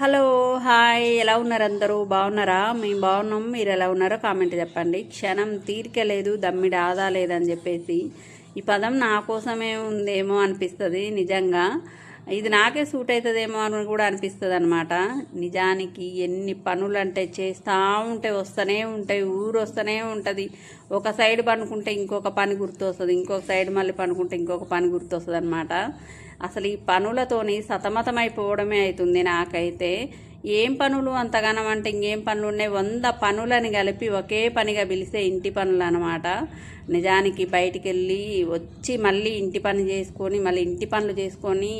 Hello hi. ఎలా ఉన్నారు అందరూ? బాగున్నారా? మేము బాగున్నాం. మీరు ఎలా ఉన్నారో కామెంట్ చెప్పండి. క్షణం తీరిక లేదు దమ్మిడి ఆదా లేదని చెప్పేసి. ఈ పదం నా కోసమే ఉందేమో అనిపిస్తుంది నిజంగా. ఇది నాకే సూట్ అవుతుందేమో అని కూడా అనిపిస్తుంది అనమాట నిజానికి ఎన్ని పనులు అంటే చేస్తూ ఉంటే వస్తూనే ఉంటాయి ఊరు వస్తూనే ఉంటుంది. ఒక సైడ్ పనుకుంటే ఇంకొక పని గుర్తొస్తుంది ఇంకొక సైడ్ మళ్ళీ పనుకుంటే ఇంకొక పని గుర్తొస్తుంది అనమాట అసలు ఈ పనులతోని సతమతమైపోవడమే అవుతుంది నాకైతే. ఏం పనులు అంతగానం అంటే ఇంకేం పనులు ఉన్నాయి వంద పనులని కలిపి ఒకే పనిగా పిలిస్తే ఇంటి పనులు అనమాట నిజానికి బయటికి వెళ్ళి వచ్చి మళ్ళీ ఇంటి పని చేసుకొని మళ్ళీ ఇంటి పనులు చేసుకొని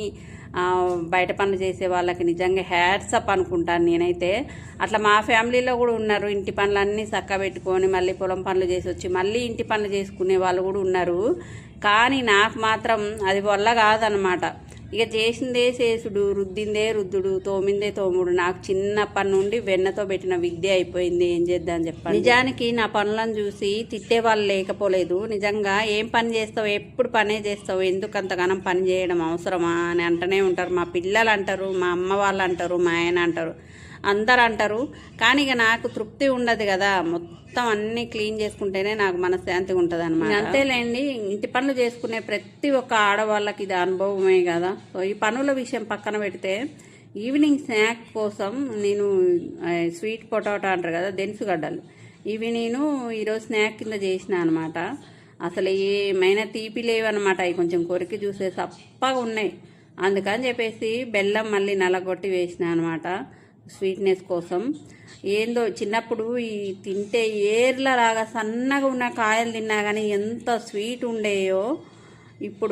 బయట పనులు చేసే వాళ్ళకి నిజంగా హ్యాట్సప్ అనుకుంటాను నేనైతే. అట్లా మా ఫ్యామిలీలో కూడా ఉన్నారు ఇంటి పనులన్నీ చక్క పెట్టుకొని మళ్ళీ పొలం పనులు చేసి వచ్చి మళ్ళీ ఇంటి పనులు చేసుకునే వాళ్ళు కూడా ఉన్నారు. కానీ నాకు మాత్రం అది వల్ల కాదనమాట. ఇక చేసిందే చేసుడు రుద్దిందే రుద్దుడు తోమిందే తోముడు. నాకు చిన్నప్పటి నుండి వెన్నతో పెట్టిన విద్య అయిపోయింది. ఏం చేద్దాం చెప్పండి. నిజానికి నా పనులను చూసి తిట్టే వాళ్ళు లేకపోలేదు. నిజంగా ఏం పని చేస్తావు? ఎప్పుడు పనే చేస్తావు? ఎందుకు అంతగానం పని చేయడం అవసరమా? అని అంటనే ఉంటారు. మా పిల్లలు అంటారు మా అమ్మ వాళ్ళు అంటారు మా ఆయన అంటారు. అందరు అంటారు కానీ ఇక నాకు తృప్తి ఉండదు కదా. మొత్తం అన్ని క్లీన్ చేసుకుంటేనే నాకు మనశ్శాంతిగా ఉంటుంది అనమాట అంతేలేండి. ఇంటి పనులు చేసుకునే ప్రతి ఒక్క ఆడవాళ్ళకి ఇది అనుభవమే కదా. సో ఈ పనుల విషయం పక్కన పెడితే ఈవినింగ్ స్నాక్ కోసం నేను స్వీట్ పొటాటో అంటారు కదా దెనుసుగడ్డలు ఇవి నేను ఈరోజు స్నాక్ కింద చేసిన అనమాట అసలు ఏమైనా తీపి లేవన్నమాట. అవి కొంచెం కొరికి చూసే సప్పగా ఉన్నాయి. అందుకని చెప్పేసి బెల్లం మళ్ళీ నలగొట్టి వేసిన అనమాట స్వీట్నెస్ కోసం. ఏందో చిన్నప్పుడు ఈ తింటే ఏర్ల లాగా సన్నగా ఉన్న కాయలు తిన్నా కానీ ఎంత స్వీట్ ఉండేయో. ఇప్పుడు